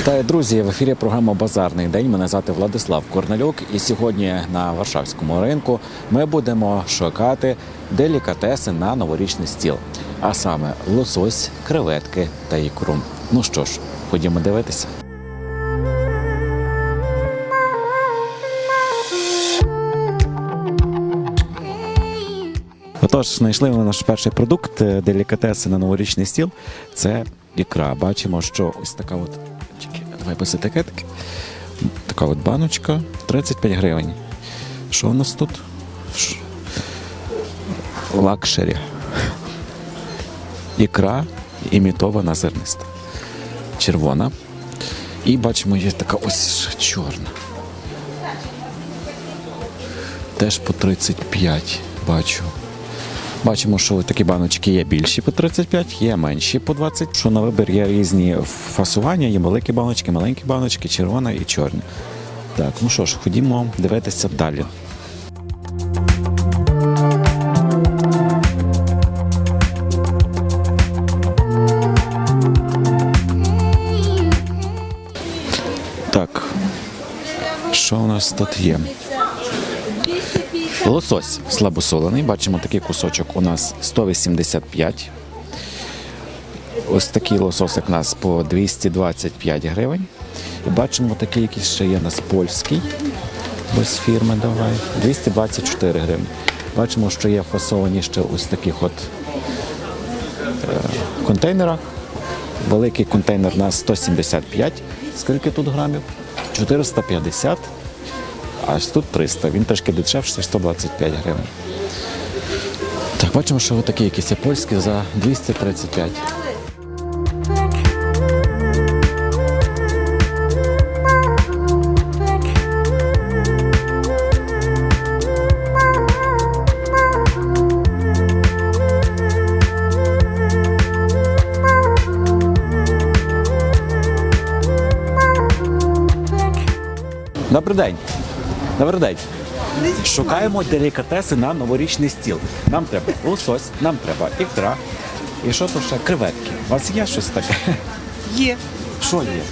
Вітаю, друзі! В ефірі програма Базарний день. Мене звати Владислав Корнелюк. І сьогодні на Варшавському ринку ми будемо шукати делікатеси на новорічний стіл, а саме лосось, креветки та ікру. Ну що ж, ходімо дивитися. Отож, знайшли ми наш перший продукт е, делікатеси на новорічний стіл. Це ікра. Бачимо, що ось така от. Без етикетки. Така от баночка 35 гривень. Що у нас тут? Лакшері. Ікра імітована зерниста. Червона. І бачимо, є така ось чорна. Теж по 35 бачу. Бачимо, що такі баночки є більші по 35, є менші по 20. Що на вибір є різні фасування, є великі баночки, маленькі баночки, червона і чорні. Так, ну що ж, ходімо дивитися далі. Так, що у нас тут є? Лосось слабосолений. Бачимо, такий кусочок у нас 185. Ось такий лососик у нас по 225 гривень. І бачимо, такий якийсь ще є у нас польський. Без фірми давай. 224 гривні. Бачимо, що є фасовані ще ось таких от е, контейнерах. Великий контейнер на 175. Скільки тут грамів? 450. Аж тут 300. Він трошки дешевший, 125 гривень. Так, бачимо, що такі якісь польські за 235. Добрий день. Добрий день. Шукаємо делікатеси на новорічний стіл. Нам треба лосось, нам треба ікра. І що то ще? Креветки. У вас є щось таке? Є. Що є?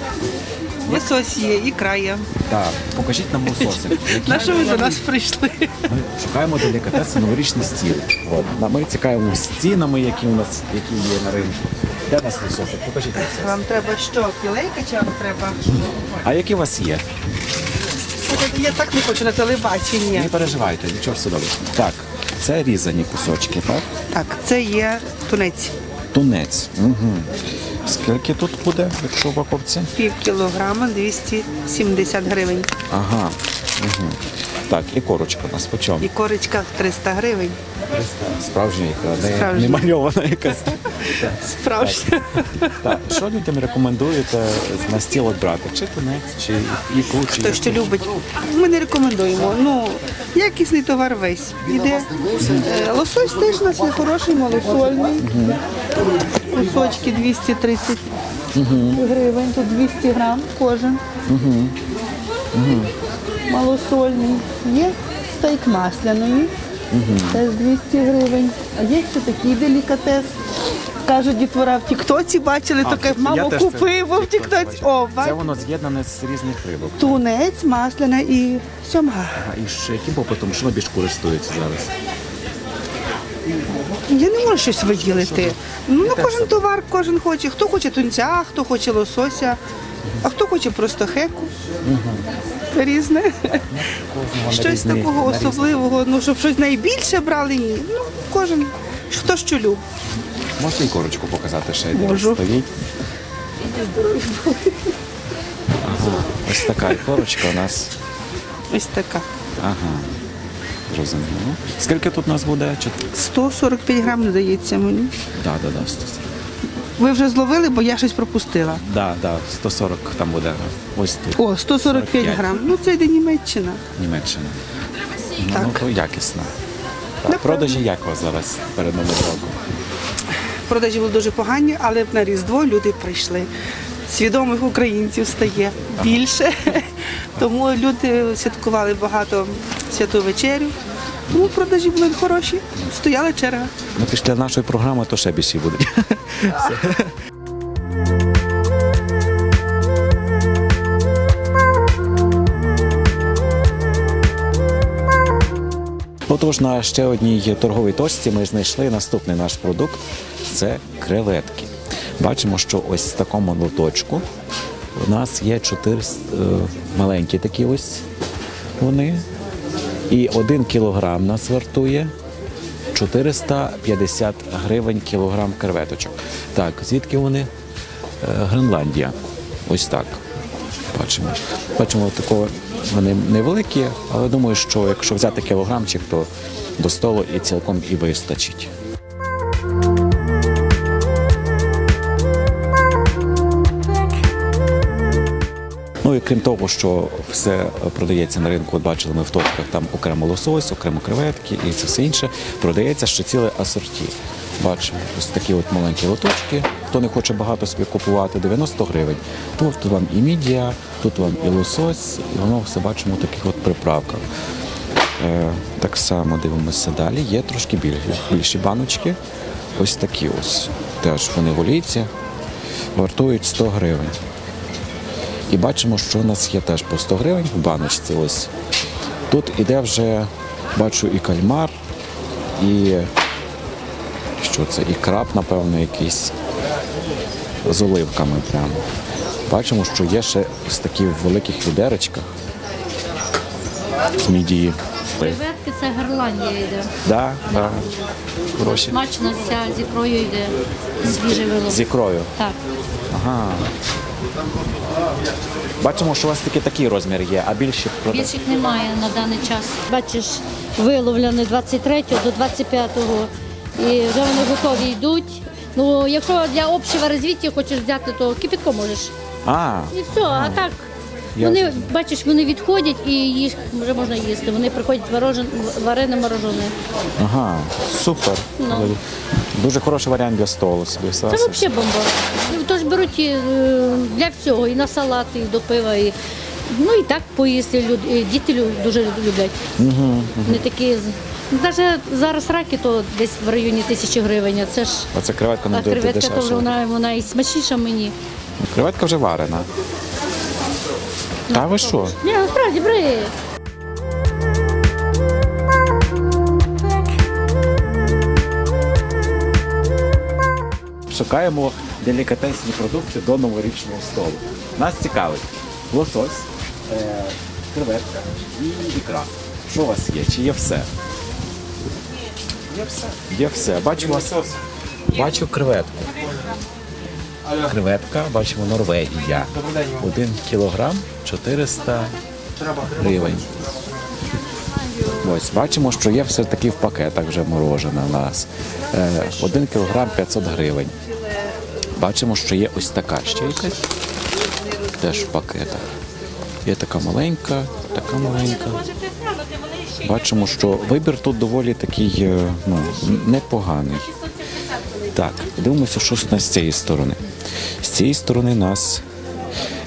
Лосось є, ікра є. Так, покажіть нам лососи. На що ви до нас прийшли? Ми шукаємо делікатеси на новорічний стіл. От. Ми цікавимося цінами, які у нас які є на ринку. Де у нас лососи? Покажіть лососи. Вам треба що, філейка чи вам треба? А які у вас є? Я так не хочу на телебаченні. Не переживайте, нічого все добре. Так, це різані кусочки, так? Так, це є тунець. Тунець. Угу. Скільки тут буде, якщо в упаковці? Пів кілограма 270 гривень. Ага. Угу. Так, і корочка у нас по чому? І корочка 300 гривень. Справжня ікра, не, Справжня. не мальована якась. Справжня. Так, що людям рекомендуєте на стіл от брати? Чи тунець, чи ікру, чи Хто що любить. Ми не рекомендуємо. Ну, якісний товар весь. Іде. Е, Лосось теж у нас є хороший, малосольний. Кусочки 230 гривень, тут 200 грам кожен. Малосольний. Є стейк масляної. Теж 200 гривень. А є ще такий делікатес. Кажуть, дітвора в Тіктоці бачили, А, таке мамо купив в Тіктоці. О, Це воно з'єднане з різних рибок. Тунець, масляна і сьомга. Ага, і ще яким попитом, що більш користується зараз? Я не можу щось виділити. Ну, кожен товар кожен хоче. Хто хоче тунця, хто хоче лосося, а хто хоче просто хеку. Різне. Щось такого особливого, ну щоб щось найбільше брали, ні. Ну, кожен хто що любить. Можете і корочку показати ще де Можу. стоїть. Ага, ось така і корочка у нас. Ось така. Ага. Зрозуміло. Скільки тут у нас буде? Чи... 145 грам здається мені. Да, да, да, 140. Ви вже зловили, бо я щось пропустила. Да, да, 140 там буде. Ось тут. О, 145 45. грам. Ну це йде Німеччина. Німеччина. Ну, Так. ну то якісно. Так, продажі як у вас зараз перед новим роком? Продажі були дуже погані, але на Різдво люди прийшли. Свідомих українців стає більше. Тому люди святкували багато святу вечерю. Ну, продажі були хороші, стояла черга. Ну, після нашої програми то ще більші будуть. Отож, на ще одній торговій точці ми знайшли наступний наш продукт це креветки. Бачимо, що ось в такому ну, лоточку у нас є чотири е, маленькі такі ось вони. І один кілограм нас вартує 450 гривень кілограм креветочок. Так, звідки вони? Е, Гренландія. Ось так. Бачимо. Бачимо, такого вони невеликі, але думаю, що якщо взяти кілограмчик, то до столу і цілком і вистачить. Ну і крім того, що все продається на ринку, от бачили ми в точках, там окремо лосось, окремо креветки і це все інше, продається ще ціле асорті. Бачимо, ось такі от маленькі лоточки. Хто не хоче багато собі купувати, 90 гривень. Тут вам і мідія, тут вам і лосось, і воно все бачимо в таких от приправках. Е, так само дивимося далі. Є трошки більші, більші баночки. Ось такі ось. Теж вони в олійці, вартують 100 гривень. І бачимо, що у нас є теж по 100 гривень в баночці. Ось. Тут іде вже, бачу, і кальмар, і що це? І краб, напевно, якийсь з оливками прямо. Бачимо, що є ще ось такі в великих відерочках з мідії. Креветки це Герландія йде. Да, да. Гроші. Смачно вся з ікрою йде. Свіжий вилов. З ікрою. Так. Ага. Бачимо, що у вас такі такий розмір є, а більші прода- Більших немає на даний час. Бачиш, виловлені 23 до 25-го. І вже вони готові йдуть. Ну, якщо для общого розвиття хочеш взяти, то кипятком можеш. А, І все, а так. Вони, бачиш, вони відходять і їх вже можна їсти. Вони приходять варожен, варене морожене. ага, супер. Ну. Дуже хороший варіант для столу собі. Це взагалі бомба. Ну, Тож беруть і, е, для всього, і на салати, і до пива, і ну і так поїсти. люд- і Діти лю- дуже люблять. Не такі. Навіть зараз раки то десь в районі тисячі гривень, а це ж А це креветка не а буде креветка то вже дешевше. вона, вона і смачніша мені. Креветка вже варена. Та ви що? Ні, насправді бери. Шукаємо делікатесні продукти до новорічного столу. Нас цікавить лосось, е, креветка і ікра. Що у вас є? Чи є все? Є все. Є все. Бачу вас. Бачу креветку. Креветка, бачимо Норвегія. Один кілограм 400 гривень. Ось бачимо, що є все таки в пакетах вже морожене у нас. Е, Один кілограм 500 гривень. Бачимо, що є ось така ще якась. Теж в пакетах. Є така маленька, така маленька. Бачимо, що вибір тут доволі такий е, ну, непоганий. Так, дивимося, що з цієї сторони. З цієї сторони у нас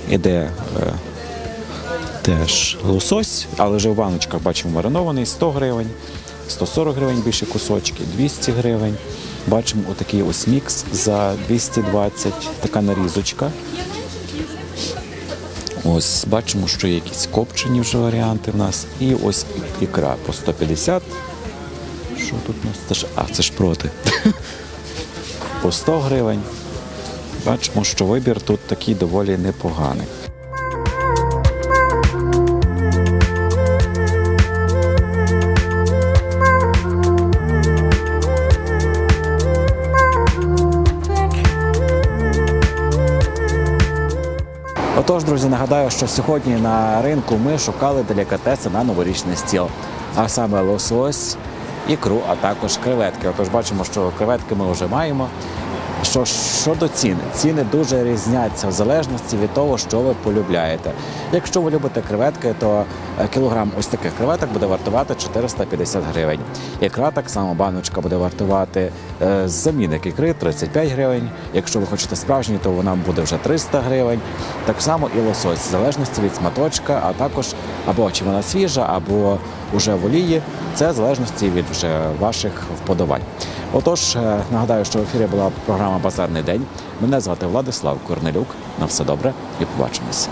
іде е, теж лосось, але вже в баночках бачимо маринований 100 гривень, 140 гривень більше кусочки, 200 гривень. Бачимо отакий ось мікс за 220, така нарізочка. Ось бачимо, що є якісь копчені вже варіанти в нас. І ось ікра по 150. Що тут у нас? Це ж, а, це ж проти. по 100 гривень. Бачимо, що вибір тут такий доволі непоганий. Отож, друзі, нагадаю, що сьогодні на ринку ми шукали делікатеси на новорічний стіл, а саме лосось, ікру, а також креветки. Отож, бачимо, що креветки ми вже маємо. Що щодо ціни, ціни дуже різняться в залежності від того, що ви полюбляєте. Якщо ви любите креветки, то е, кілограм ось таких креветок буде вартувати 450 гривень. Ікра так само баночка буде вартувати е, замінник ікри 35 гривень. Якщо ви хочете справжній, то вона буде вже 300 гривень. Так само і лосось, в залежності від сматочка, а також або чи вона свіжа, або вже в олії. Це в залежності від вже ваших вподобань. Отож, е, нагадаю, що в ефірі була програма Базарний день. Мене звати Владислав Корнелюк. На все добре і побачимось.